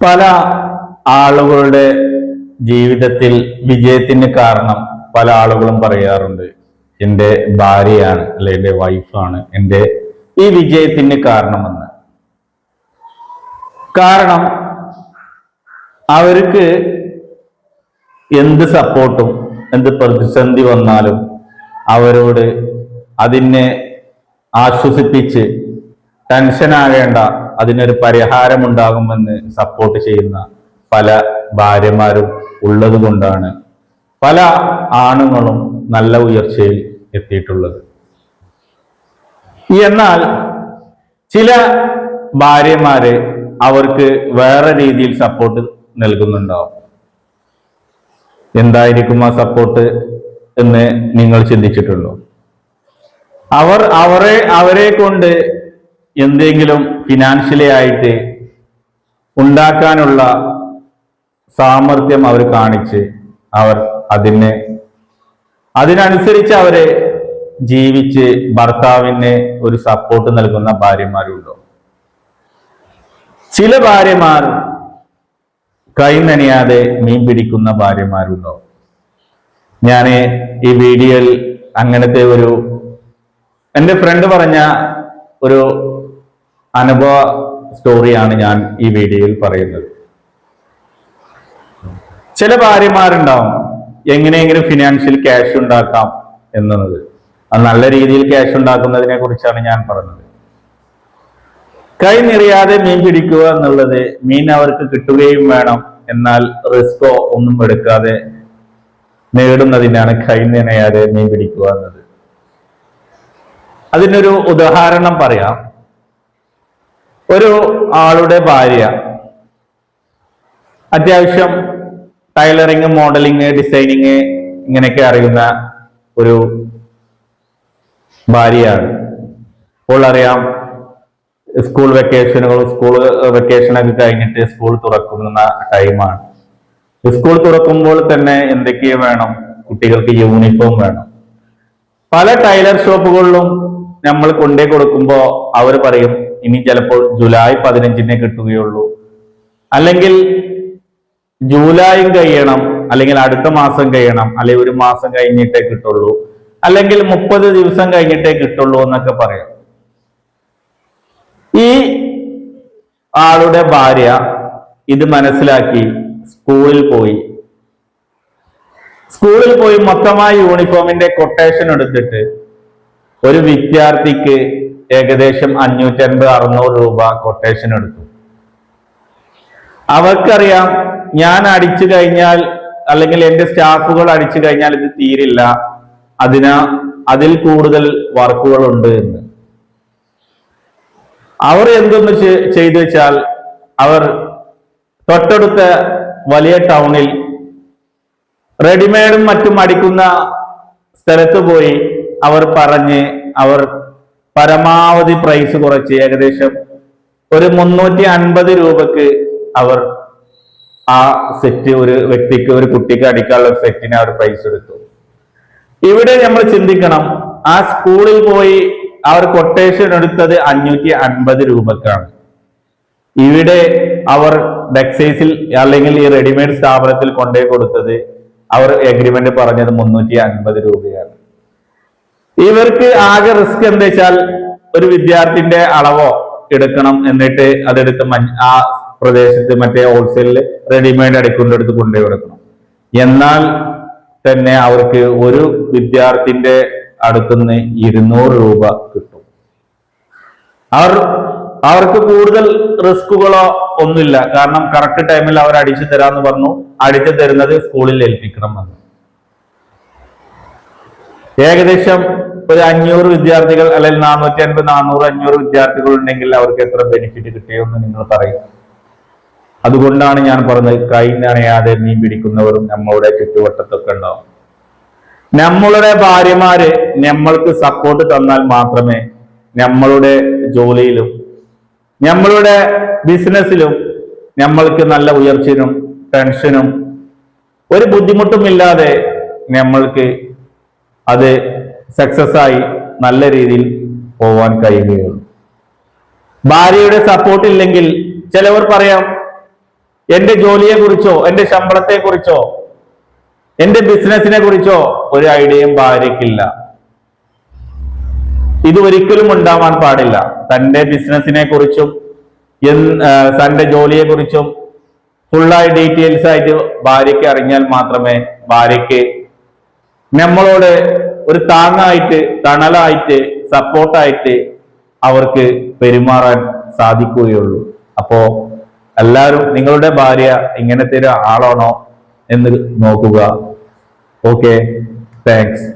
പല ആളുകളുടെ ജീവിതത്തിൽ വിജയത്തിന് കാരണം പല ആളുകളും പറയാറുണ്ട്. എന്റെ ഭാര്യയാണ് അല്ലെ എന്റെ വൈഫാണ് എന്റെ ഈ വിജയത്തിന് കാരണമെന്ന്. കാരണം അവർക്ക് എന്ത് സപ്പോർട്ടും എന്ത് പ്രതിസന്ധി വന്നാലും അവരോട് അതിനെ ആശ്വസിപ്പിച്ച് ടെൻഷൻ ആകേണ്ട അതിനൊരു പരിഹാരമുണ്ടാകുമെന്ന് സപ്പോർട്ട് ചെയ്യുന്ന പല ഭാര്യമാരും ഉള്ളത് കൊണ്ടാണ് പല ആണുങ്ങളും നല്ല ഉയർച്ചയിൽ എത്തിയിട്ടുള്ളത്. എന്നാൽ ചില ഭാര്യമാര് അവർക്ക് വേറെ രീതിയിൽ സപ്പോർട്ട് നൽകുന്നുണ്ടാവും. എന്തായിരിക്കും ആ സപ്പോർട്ട് എന്ന് നിങ്ങൾ ചിന്തിച്ചിട്ടുണ്ടോ? അവർ അവരെ അവരെ കൊണ്ട് എന്തെങ്കിലും ഫിനാൻഷ്യലി ആയിട്ട് ഉണ്ടാക്കാനുള്ള സാമർഥ്യം അവർ കാണിച്ച് അവർ അതിന് അതിനനുസരിച്ച് അവരെ ജീവിച്ച് ഭർത്താവിന് ഒരു സപ്പോർട്ട് നൽകുന്ന ഭാര്യമാരുണ്ടോ? ചില ഭാര്യമാർ കൈ നനയാതെ മീൻ പിടിക്കുന്ന ഭാര്യമാരുണ്ടോ? ഞാൻ ഈ വീഡിയോയിൽ അങ്ങനത്തെ ഒരു എന്റെ ഫ്രണ്ട് പറഞ്ഞ ഒരു അനുഭവ സ്റ്റോറിയാണ് ഞാൻ ഈ വീഡിയോയിൽ പറയുന്നത്. ചില ഭാര്യമാരുണ്ടാവും. എങ്ങനെയെങ്കിലും ഫിനാൻഷ്യൽ ക്യാഷ് ഉണ്ടാക്കാം എന്നുള്ളത്. അത് നല്ല രീതിയിൽ ക്യാഷ് ഉണ്ടാക്കുന്നതിനെ കുറിച്ചാണ് ഞാൻ പറഞ്ഞത്. കൈ നിറയാതെ മീൻ പിടിക്കുക എന്നുള്ളത് മീൻ അവർക്ക് കിട്ടുകയും വേണം. എന്നാൽ റിസ്കോ ഒന്നും എടുക്കാതെ നേടുന്നതിനാണ് കൈ നിറയാതെ മീൻ പിടിക്കുക എന്നത്. അതിനൊരു ഉദാഹരണം പറയാം. ഒരു ആളുടെ ഭാര്യ. അത്യാവശ്യം ടൈലറിങ് മോഡലിങ് ഡിസൈനിങ് ഇങ്ങനെയൊക്കെ അറിയുന്ന ഒരു ഭാര്യയാണ്. അപ്പോൾ അറിയാം സ്കൂൾ വെക്കേഷനുകൾ സ്കൂൾ വെക്കേഷനൊക്കെ കഴിഞ്ഞിട്ട് സ്കൂൾ തുറക്കുന്ന ടൈമാണ് സ്കൂൾ തുറക്കുമ്പോൾ തന്നെ എന്തൊക്കെ വേണം? കുട്ടികൾക്ക് യൂണിഫോം വേണം. പല ടൈലർ ഷോപ്പുകളിലും നമ്മൾ കൊണ്ടേ കൊടുക്കുമ്പോൾ അവർ പറയും ഇനി ചിലപ്പോൾ ജൂലൈ പതിനഞ്ചിനെ കിട്ടുകയുള്ളൂ. അല്ലെങ്കിൽ ജൂലൈയും കഴിയണം അല്ലെങ്കിൽ അടുത്ത മാസം കഴിയണം അല്ലെങ്കിൽ ഒരു മാസം കഴിഞ്ഞിട്ടേ കിട്ടുള്ളൂ അല്ലെങ്കിൽ മുപ്പത് ദിവസം കഴിഞ്ഞിട്ടേ കിട്ടുള്ളൂ എന്നൊക്കെ പറയാം. ഈ ആളുടെ ഭാര്യ ഇത് മനസ്സിലാക്കി സ്കൂളിൽ പോയി. സ്കൂളിൽ പോയി മൊത്തമായി യൂണിഫോമിന്റെ കൊട്ടേഷൻ എടുത്തിട്ട് ഒരു വിദ്യാർത്ഥിക്ക് ഏകദേശം അഞ്ഞൂറ്റി അൻപത് അറുന്നൂറ് രൂപ കൊട്ടേഷൻ എടുത്തു. അവർക്കറിയാം ഞാൻ അടിച്ചു കഴിഞ്ഞാൽ അല്ലെങ്കിൽ എന്റെ സ്റ്റാഫുകൾ അടിച്ചു കഴിഞ്ഞാൽ ഇത് തീരില്ല. അതിന് അതിൽ കൂടുതൽ വർക്കുകൾ ഉണ്ട് എന്ന്. അവർ എന്തൊന്ന് ചെയ്തു വെച്ചാൽ അവർ തൊട്ടടുത്ത വലിയ ടൗണിൽ റെഡിമെയ്ഡും മറ്റും അടിക്കുന്ന സ്ഥലത്ത് പോയി അവർ പറഞ്ഞ് അവർ പരമാവധി പ്രൈസ് കുറച്ച്. ഏകദേശം ഒരു മുന്നൂറ്റി അൻപത് രൂപക്ക് അവർ ആ സെറ്റ് ഒരു വ്യക്തിക്ക് ഒരു കുട്ടിക്ക് അടിക്കാനുള്ള സെറ്റിന് അവർ പ്രൈസ് എടുത്തു. ഇവിടെ നമ്മൾ ചിന്തിക്കണം ആ സ്കൂളിൽ പോയി അവർ കൊട്ടേഷൻ എടുത്തത് അഞ്ഞൂറ്റി അൻപത് രൂപക്കാണ്. ഇവിടെ അവർ ഡെക്സൈസിൽ അല്ലെങ്കിൽ ഈ റെഡിമെയ്ഡ് സ്ഥാപനത്തിൽ കൊണ്ടുപോയി കൊടുത്തത് അവർ എഗ്രിമെന്റ് പറഞ്ഞത് മുന്നൂറ്റി അൻപത് രൂപയാണ്. ഇവർക്ക് ആകെ റിസ്ക് എന്താ വെച്ചാൽ ഒരു വിദ്യാർത്ഥിന്റെ അളവോ എടുക്കണം എന്നിട്ട് അതെടുത്ത് ആ പ്രദേശത്ത് മറ്റേ ഹോൾസെയിലിൽ റെഡിമെയ്ഡ് അടിക്കൊണ്ടെടുത്ത് കൊണ്ടുപോയി കൊടുക്കണം. എന്നാൽ തന്നെ അവർക്ക് ഒരു വിദ്യാർത്ഥിന്റെ അടുത്തുനിന്ന് ഇരുന്നൂറ് രൂപ കിട്ടും. അവർ അവർക്ക് കൂടുതൽ റിസ്കുകളോ ഒന്നുമില്ല. കാരണം കറക്റ്റ് ടൈമിൽ അവർ അടിച്ചു തരാന്ന് പറഞ്ഞു. അടിച്ചു തരുന്നത് സ്കൂളിൽ ഏൽപ്പിക്കണം എന്ന്. ഏകദേശം ഒരു അഞ്ഞൂറ് വിദ്യാർത്ഥികൾ അല്ലെങ്കിൽ നാനൂറ്റി അൻപത് നാനൂറ് അഞ്ഞൂറ് വിദ്യാർത്ഥികൾ ഉണ്ടെങ്കിൽ അവർക്ക് എത്ര ബെനിഫിറ്റ് കിട്ടിയെന്ന് നിങ്ങൾ പറയും. അതുകൊണ്ടാണ് ഞാൻ പറഞ്ഞത് കൈ മീൻ പിടിക്കുന്നവരും നമ്മളുടെ ചുറ്റുവട്ടത്തൊക്കെ ഉണ്ടാവും. നമ്മളുടെ ഭാര്യമാര് നമ്മൾക്ക് സപ്പോർട്ട് തന്നാൽ മാത്രമേ നമ്മളുടെ ജോലിയിലും നമ്മളുടെ ബിസിനസ്സിലും നമ്മൾക്ക് നല്ല ഉയർച്ചയും ടെൻഷനും ഒരു ബുദ്ധിമുട്ടുമില്ലാതെ നമ്മൾക്ക് അത് സക്സസ് ആയി നല്ല രീതിയിൽ പോവാൻ കഴിയുകയുള്ളൂ. ഭാര്യയുടെ സപ്പോർട്ട് ഇല്ലെങ്കിൽ ചിലവർ പറയാം എന്റെ ജോലിയെ കുറിച്ചോ എന്റെ ശമ്പളത്തെ കുറിച്ചോ എന്റെ ബിസിനസിനെ കുറിച്ചോ ഒരു ഐഡിയയും ഭാര്യയ്ക്കില്ല. ഇത് ഒരിക്കലും ഉണ്ടാവാൻ പാടില്ല. തന്റെ ബിസിനസിനെ കുറിച്ചും തന്റെ ജോലിയെ കുറിച്ചും ഫുള്ളായി ഡീറ്റെയിൽസ് ആയിട്ട് ഭാര്യയ്ക്ക് അറിഞ്ഞാൽ മാത്രമേ ഭാര്യയ്ക്ക് നമ്മളോട് ഒരു താങ്ങായിട്ട് തണലായിട്ട് സപ്പോർട്ടായിട്ട് അവർക്ക് പെരുമാറാൻ സാധിക്കുകയുള്ളൂ. അപ്പോ എല്ലാവരും നിങ്ങളുടെ ഭാര്യ ഇങ്ങനത്തെ ഒരു ആളാണോ എന്ന് നോക്കുക. Okay thanks